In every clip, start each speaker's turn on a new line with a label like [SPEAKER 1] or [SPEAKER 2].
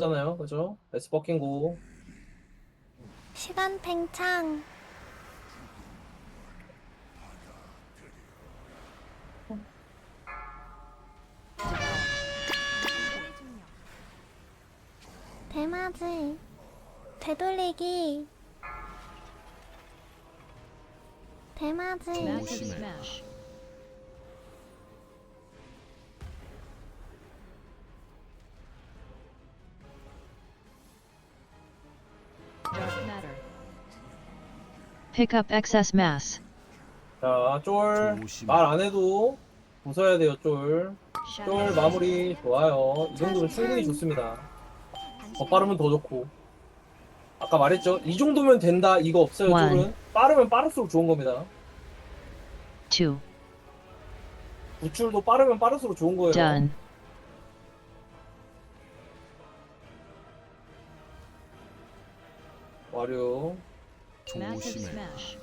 [SPEAKER 1] 잖아요. 그죠? S 버킹고
[SPEAKER 2] 시간 팽창. 대마지. 되돌리기. 대마지.
[SPEAKER 3] 조심해.
[SPEAKER 4] Pick up excess mass.
[SPEAKER 1] 자, 쫄.
[SPEAKER 3] 조심해.
[SPEAKER 1] 말안 해도 웃어야 돼요, 쫄. 쫄 마무리 좋아요. 이 정도면 충분히 좋습니다. 더 빠르면 더 좋고. 아까 말했죠? 이 정도면 된다, 이거 없어요. 쫄은. 빠르면 빠를수록 좋은 겁니다.
[SPEAKER 4] 2.
[SPEAKER 1] 구출도 빠르면 빠를수록 좋은 거예요.
[SPEAKER 4] Done.
[SPEAKER 1] 와류.
[SPEAKER 5] Massive
[SPEAKER 3] 조심해.
[SPEAKER 5] smash.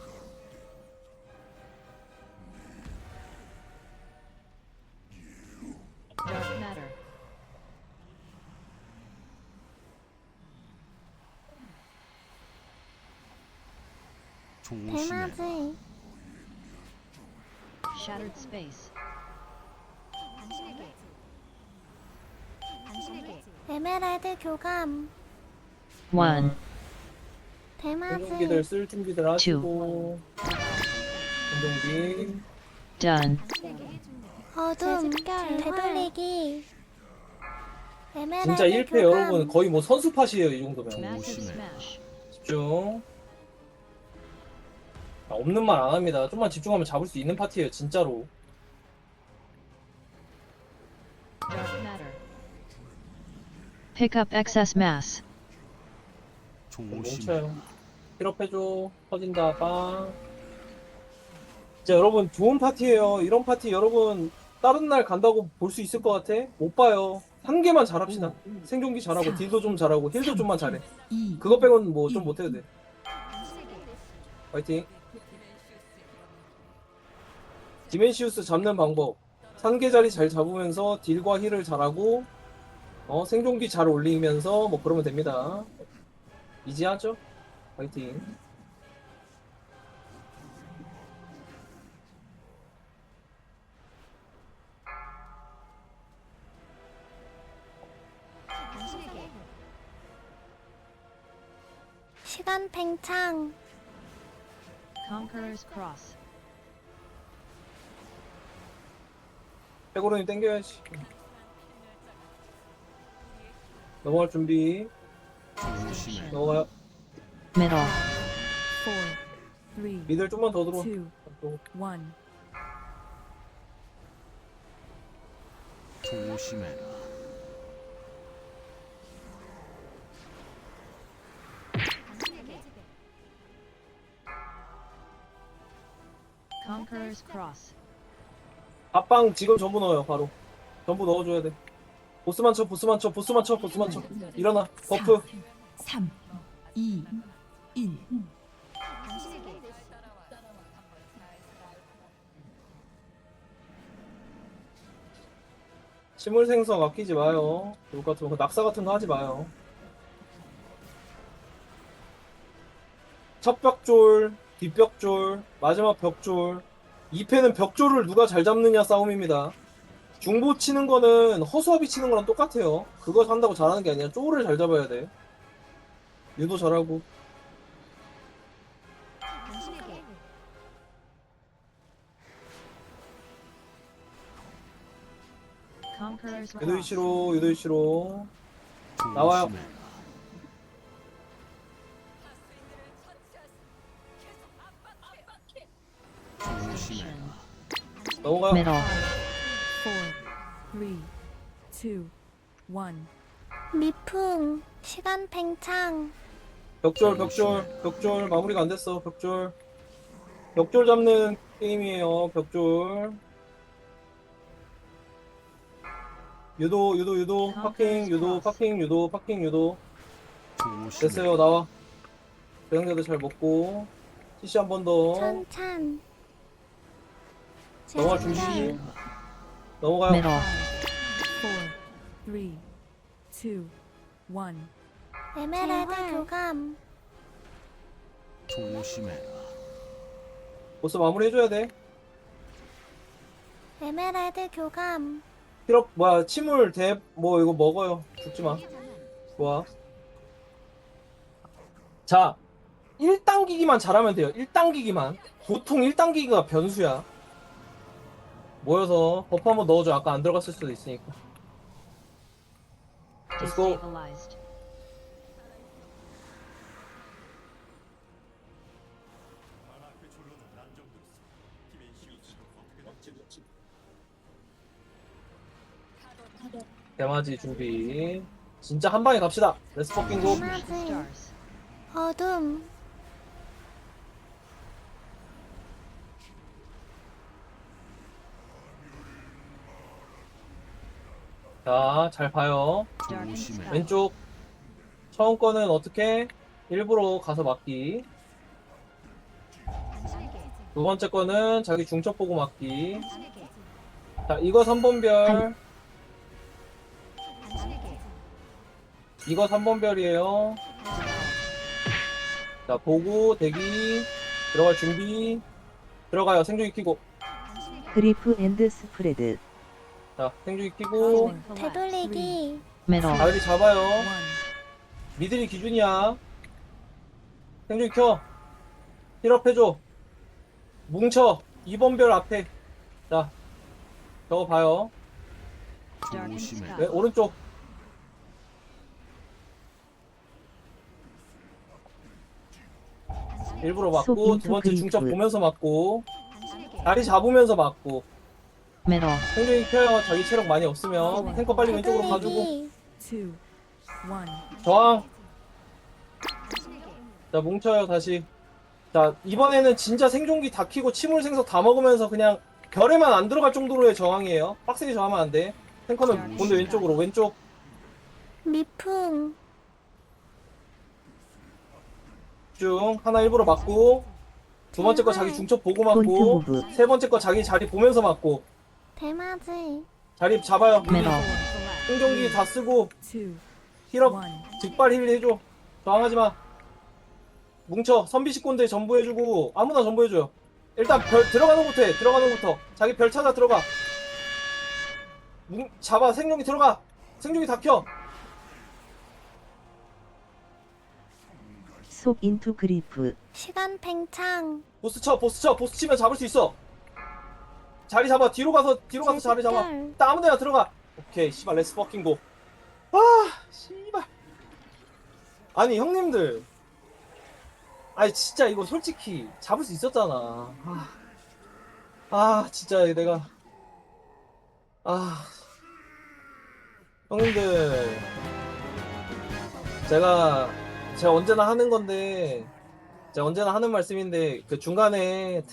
[SPEAKER 5] Dark matter.
[SPEAKER 3] 조심해.
[SPEAKER 2] 대마지
[SPEAKER 5] Shattered space.
[SPEAKER 2] 에메랄드 교감
[SPEAKER 4] 1.
[SPEAKER 2] 대마지
[SPEAKER 1] 쓸 준비들 하시고. 생존기.
[SPEAKER 4] Done.
[SPEAKER 2] 어둠 되돌리기 에메랄드
[SPEAKER 1] 진짜 1패
[SPEAKER 2] 교감
[SPEAKER 1] 여러분 거의 뭐 선수팟이에요, 이 정도면.
[SPEAKER 5] Massive smash.
[SPEAKER 1] 집중. 아, 없는 말 안 합니다. 좀만 집중하면 잡을 수 있는 파티예요, 진짜로.
[SPEAKER 5] Dark matter.
[SPEAKER 4] Pick up excess mass.
[SPEAKER 3] 조심해.
[SPEAKER 1] 뭉쳐요. 힐업해줘. 터진다, 빵. 진짜 여러분, 좋은 파티예요. 이런 파티 여러분, 다른 날 간다고 볼 수 있을 것 같아? 못 봐요. 한 개만 잘합시다. 생존기 잘하고, 딜도 좀 잘하고, 힐도 좀만 잘해. 그거 빼고는 뭐 좀 못해도 돼. 파이팅. 디멘시우스 잡는 방법. 산계 자리 잘 잡으면서 딜과 힐을 잘하고, 어, 생존기 잘 올리면서 뭐 그러면 됩니다. 이지하죠? 파이팅.
[SPEAKER 2] 시간 팽창
[SPEAKER 5] Conqueror's cross.
[SPEAKER 1] 백오른이 땡겨야지. 넘어갈 준비.
[SPEAKER 3] 조심해.
[SPEAKER 1] 넘어가요.
[SPEAKER 4] Middle.
[SPEAKER 6] Four, three,
[SPEAKER 1] 미들 좀만 더 들어와.
[SPEAKER 6] two,
[SPEAKER 1] 또.
[SPEAKER 6] one.
[SPEAKER 3] 조심해라.
[SPEAKER 5] Conqueror's cross.
[SPEAKER 1] 밥빵 지금 전부 넣어요, 바로. 전부 넣어줘야 돼. 보스만 쳐, 보스만 쳐, 보스만 쳐, 보스만 쳐. 일어나, 버프.
[SPEAKER 6] 3, 2, 1.
[SPEAKER 1] 식물 생성 아끼지 마요. 욕 같은 거, 낙사 같은 거 하지 마요. 첫 벽졸, 뒷벽졸, 마지막 벽졸. 2패는 벽졸을 누가 잘 잡느냐 싸움입니다. 중보 치는 거는 허수아비 치는 거랑 똑같아요. 그거 한다고 잘하는 게 아니라 쫄을 잘 잡아야 돼. 유도 잘하고.
[SPEAKER 5] Conqueror's
[SPEAKER 1] 유도
[SPEAKER 5] cross.
[SPEAKER 1] 이치로, 유도 이치로. 나와요.
[SPEAKER 3] 조심해라. 조심해라.
[SPEAKER 1] 넘어가요.
[SPEAKER 4] Middle.
[SPEAKER 6] Four, three, two, one.
[SPEAKER 2] 미풍 시간 팽창
[SPEAKER 1] 벽졸, 벽졸, 벽졸. 마무리가 안 됐어, 벽졸. 벽졸 잡는 게임이에요, 벽졸. 유도, 유도, 유도, 파킹, 유도, 파킹, 유도, 파킹, 유도.
[SPEAKER 3] 조심해.
[SPEAKER 1] 됐어요, 나와. 대형자도 잘 먹고. CC 한 번 더.
[SPEAKER 2] 천찬
[SPEAKER 1] 넘어갈
[SPEAKER 2] 제스칼
[SPEAKER 1] 준비. 넘어가요.
[SPEAKER 6] Three, two, one.
[SPEAKER 2] 에메랄드 교감
[SPEAKER 3] 조심해라.
[SPEAKER 1] 보스 마무리 해줘야 돼.
[SPEAKER 2] 에메랄드 교감
[SPEAKER 1] 필요 뭐야 침울 대뭐 이거 먹어요. 죽지 마. 좋아. 자, 1단기기만 잘하면 돼요. 1단기기만. 보통 1단기기가 변수야. 모여서 버프 한번 넣어줘. 아까 안 들어갔을 수도 있으니까.
[SPEAKER 5] Destabilized.
[SPEAKER 1] 대마지 준비. 진짜 한 방에 갑시다. 렛츠 퍼킹 고.
[SPEAKER 5] Stars.
[SPEAKER 2] 어둠
[SPEAKER 1] 자, 잘 봐요.
[SPEAKER 5] Darkened
[SPEAKER 3] 조심해.
[SPEAKER 5] sky.
[SPEAKER 1] 왼쪽 처음 거는 어떻게? 일부러 가서 맞기. 두 번째 거는 자기 중첩 보고 맞기. 자, 이거 3번별. 이거 3번 별이에요. 자, 보고, 대기, 들어갈 준비. 들어가요. 생존기 키고.
[SPEAKER 7] 그리프 앤드 스프레드
[SPEAKER 1] 자, 생존기 키고.
[SPEAKER 5] Collapse.
[SPEAKER 2] 되돌리기
[SPEAKER 4] middle,
[SPEAKER 1] 자리 잡아요.
[SPEAKER 6] One.
[SPEAKER 1] 미들이 기준이야. 생존기 켜. 힐업 해줘. 뭉쳐. 2번 별 앞에. 자, 저거 봐요. 네, 오른쪽. 일부러 맞고 속두 번째 중첩. 보면서 맞고 다리 잡으면서 맞고.
[SPEAKER 4] middle,
[SPEAKER 1] 생존기 켜요. 자기 체력 많이 없으면 탱커 빨리 왼쪽으로 가주고.
[SPEAKER 2] 되돌리기
[SPEAKER 6] Two. One.
[SPEAKER 1] 저항. 자 뭉쳐요 다시. 자 이번에는 진짜 생존기 다 키고 침울 생석 다 먹으면서 그냥 별에만 안 들어갈 정도로의 저항이에요. 빡세게 저항하면 안돼. 탱커는 본대 왼쪽으로 왼쪽.
[SPEAKER 2] 미풍
[SPEAKER 1] 중. 하나 일부러 맞고 두 번째 거 자기 중첩 보고 맞고 세 번째 거 자기 자리 보면서 맞고.
[SPEAKER 2] 대마지.
[SPEAKER 1] 자리 잡아요.
[SPEAKER 5] Collapse.
[SPEAKER 1] 생존기 다 쓰고. 힐업. 직발 힐 해줘. 저항하지 마. 뭉쳐. 선비식군대 전부 해주고 아무나 전부 해줘요. 일단 별 들어가는 것부터 해. 들어가는 것부터. 자기 별 찾아 들어가. 뭉 잡아. 생존기 들어가. 생존기 다 켜
[SPEAKER 7] 속 인투 그리프.
[SPEAKER 2] 시간 팽창.
[SPEAKER 1] 보스 쳐 보스 쳐. 보스 치면 잡을 수 있어. 자리 잡아. 뒤로 가서 뒤로 가서 자리 잡아.
[SPEAKER 2] 제습별.
[SPEAKER 1] 일단 아무 데나 들어가. 오케이 씨발 레츠 버킹 고아 씨발. 아니 형님들. 아니 진짜 이거 솔직히 잡을 수 있었잖아. 아, 아 진짜 내가. 아. 형님들. 제가 제가 언제나 하는 건데 제가 언제나 하는 말씀인데 그 중간에